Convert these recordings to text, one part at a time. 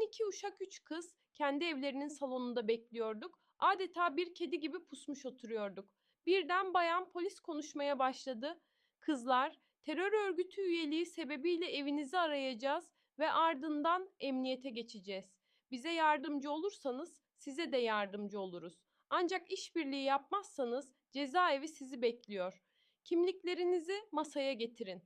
12 uşak 3 kız kendi evlerinin salonunda bekliyorduk. Adeta bir kedi gibi pusmuş oturuyorduk. Birden bayan polis konuşmaya başladı. Kızlar, terör örgütü üyeliği sebebiyle evinizi arayacağız ve ardından emniyete geçeceğiz. Bize yardımcı olursanız size de yardımcı oluruz. Ancak işbirliği yapmazsanız cezaevi sizi bekliyor. Kimliklerinizi masaya getirin.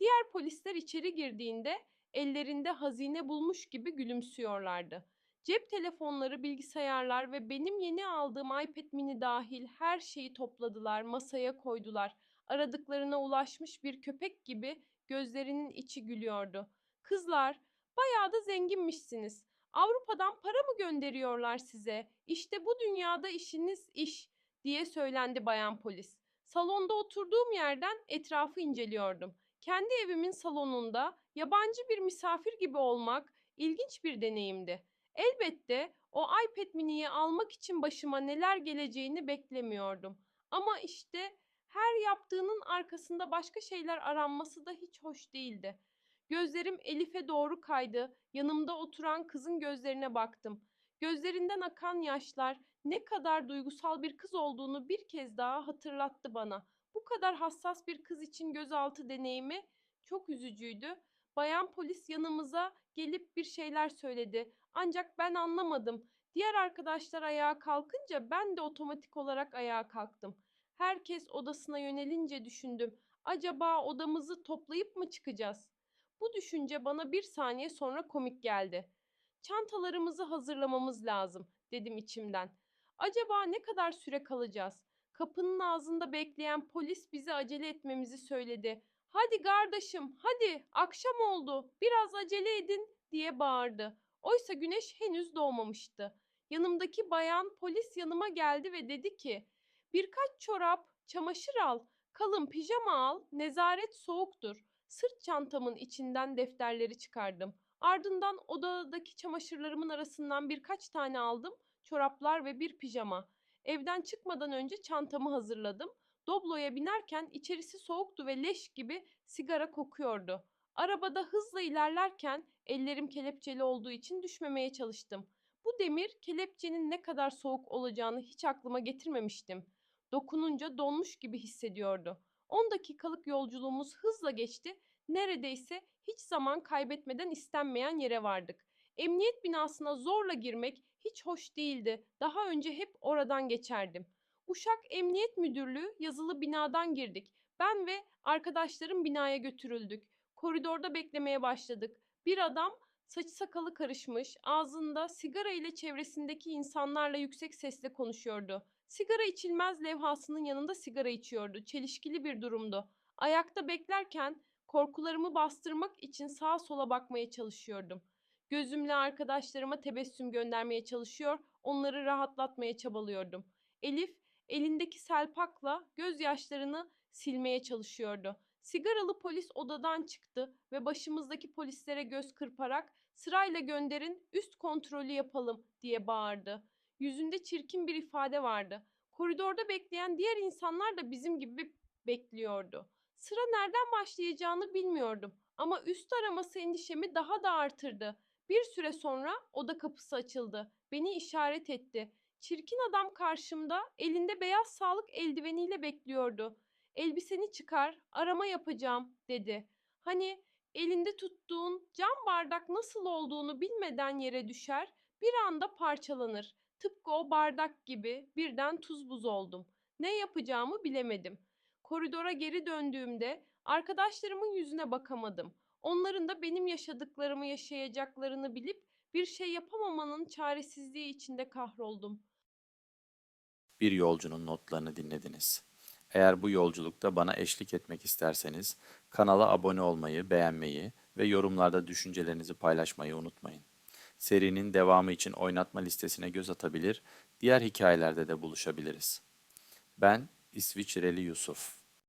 Diğer polisler içeri girdiğinde ellerinde hazine bulmuş gibi gülümsüyorlardı. Cep telefonları, bilgisayarlar ve benim yeni aldığım iPad mini dahil her şeyi topladılar, masaya koydular. Aradıklarına ulaşmış bir köpek gibi gözlerinin içi gülüyordu. Kızlar, bayağı da zenginmişsiniz. Avrupa'dan para mı gönderiyorlar size? İşte bu dünyada işiniz iş diye söylendi bayan polis. Salonda oturduğum yerden etrafı inceliyordum. Kendi evimin salonunda yabancı bir misafir gibi olmak ilginç bir deneyimdi. Elbette o iPad mini'yi almak için başıma neler geleceğini beklemiyordum. Ama işte her yaptığının arkasında başka şeyler aranması da hiç hoş değildi. Gözlerim Elif'e doğru kaydı. Yanımda oturan kızın gözlerine baktım. Gözlerinden akan yaşlar ne kadar duygusal bir kız olduğunu bir kez daha hatırlattı bana. Bu kadar hassas bir kız için gözaltı deneyimi çok üzücüydü. Bayan polis yanımıza gelip bir şeyler söyledi. Ancak ben anlamadım. Diğer arkadaşlar ayağa kalkınca ben de otomatik olarak ayağa kalktım. Herkes odasına yönelince düşündüm. Acaba odamızı toplayıp mı çıkacağız? Bu düşünce bana bir saniye sonra komik geldi. Çantalarımızı hazırlamamız lazım dedim içimden. Acaba ne kadar süre kalacağız? Kapının ağzında bekleyen polis bize acele etmemizi söyledi. Hadi kardeşim, hadi akşam oldu. Biraz acele edin diye bağırdı. Oysa güneş henüz doğmamıştı. Yanımdaki bayan polis yanıma geldi ve dedi ki: "Birkaç çorap, çamaşır al, kalın pijama al, nezaret soğuktur." Sırt çantamın içinden defterleri çıkardım. Ardından odadaki çamaşırlarımın arasından birkaç tane aldım, çoraplar ve bir pijama. Evden çıkmadan önce çantamı hazırladım. Doblo'ya binerken içerisi soğuktu ve leş gibi sigara kokuyordu. Arabada hızla ilerlerken ellerim kelepçeli olduğu için düşmemeye çalıştım. Bu demir kelepçenin ne kadar soğuk olacağını hiç aklıma getirmemiştim. Dokununca donmuş gibi hissediyordu. 10 dakikalık yolculuğumuz hızla geçti. Neredeyse hiç zaman kaybetmeden istenmeyen yere vardık. Emniyet binasına zorla girmek hiç hoş değildi. Daha önce hep oradan geçerdim. Uşak Emniyet Müdürlüğü yazılı binadan girdik. Ben ve arkadaşlarım binaya götürüldük. Koridorda beklemeye başladık. Bir adam saçı sakalı karışmış, ağzında sigara ile çevresindeki insanlarla yüksek sesle konuşuyordu. Sigara içilmez levhasının yanında sigara içiyordu. Çelişkili bir durumdu. Ayakta beklerken korkularımı bastırmak için sağa sola bakmaya çalışıyordum. Gözümle arkadaşlarıma tebessüm göndermeye çalışıyor, onları rahatlatmaya çabalıyordum. Elif elindeki selpakla gözyaşlarını silmeye çalışıyordu. Sigaralı polis odadan çıktı ve başımızdaki polislere göz kırparak sırayla gönderin üst kontrolü yapalım diye bağırdı. Yüzünde çirkin bir ifade vardı. Koridorda bekleyen diğer insanlar da bizim gibi bekliyordu. Sıra nereden başlayacağını bilmiyordum ama üst araması endişemi daha da artırdı. Bir süre sonra oda kapısı açıldı. Beni işaret etti. Çirkin adam karşımda elinde beyaz sağlık eldiveniyle bekliyordu. Elbiseni çıkar, arama yapacağım dedi. Hani elinde tuttuğun cam bardak nasıl olduğunu bilmeden yere düşer, bir anda parçalanır. Tıpkı o bardak gibi birden tuz buz oldum. Ne yapacağımı bilemedim. Koridora geri döndüğümde arkadaşlarımın yüzüne bakamadım. Onların da benim yaşadıklarımı yaşayacaklarını bilip bir şey yapamamanın çaresizliği içinde kahroldum. Bir yolcunun notlarını dinlediniz. Eğer bu yolculukta bana eşlik etmek isterseniz kanala abone olmayı, beğenmeyi ve yorumlarda düşüncelerinizi paylaşmayı unutmayın. Serinin devamı için oynatma listesine göz atabilir, diğer hikayelerde de buluşabiliriz. Ben İsviçreli Yusuf.